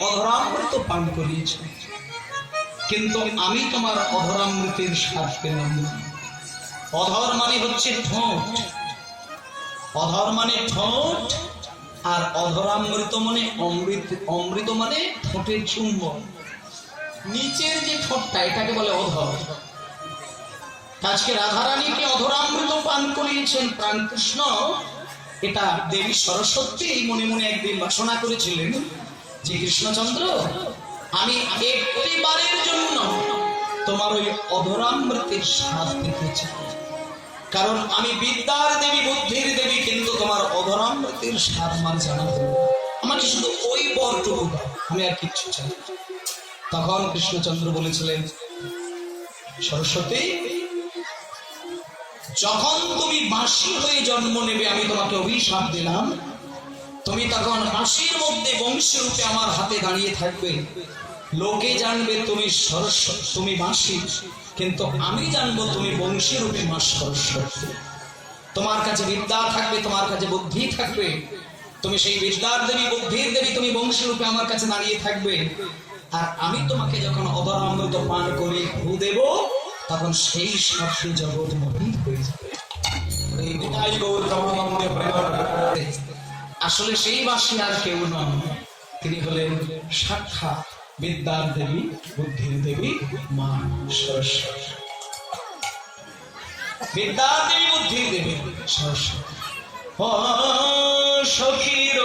অধরামৃত পান করিয়েছ। কিন্তু আমি তোমার অধরামৃতের স্বাদ পেলাম না। অধর মানে হচ্ছে ঠোঁট। অধর মানে ঠোঁট, আর অধরামৃত মানে অমৃত অমৃত মানে ঠোঁটের চুম্বন। নিচের যে ঠোঁটটা, এটাকে বলে অধর। আজকে রাধারানীকে অধরামৃত পান করিয়েছেন প্রাণকৃষ্ণ। এটা দেবী সরস্বতী মনে মনে একদিন বাসনা করেছিলেন। যে কৃষ্ণচন্দ্র, আমি একটিবারের জন্য তোমার ওই অধরামৃতের স্বাদ পেতে চাই কারণ আমি বিদ্যার দেবী, বুদ্ধির দেবী, কিন্তু তোমার অধরামৃতের স্বাদ আমার জানা নেই। আমাকে শুধু ওই বরটুকু আমি আর কিচ্ছু চাই তখন কৃষ্ণচন্দ্র বলেছিলেন, সরস্বতী, যখন তুমি বাঁশি হয়ে জন্ম নেবে, আমি তোমাকে অভিশাপ দিলাম তুমি তখন হাসির মধ্যে বংশী রূপে আমার হাতে দাঁড়িয়ে থাকবে। লোকে জানবে তুমি সরস্বতী তুমি বাঁশি, কিন্তু আমি জানব তুমি বংশী রূপে মা সরস্বতী। তোমার কাছে বিদ্যা থাকবে, তোমার কাছে বুদ্ধি থাকবে। তুমি সেই বিদ্যার দেবী, বুদ্ধির দেবী তুমি বংশী রূপে আমার কাছে দাঁড়িয়ে থাকবে। আর আমি তোমাকে যখন অবর অমৃত পান করে ভূ দেব, তখন সেই শব্দে জগৎ মোহিত হয়ে যাবে। আসলে সেই বাসী আর কেউ নন। তিনি হলেন সাক্ষাৎ বিদ্যার দেবী, বুদ্ধির দেবী মা সরস্বতী। বিদ্যার দেবী, বুদ্ধির দেবী সরস্বতী। সখীর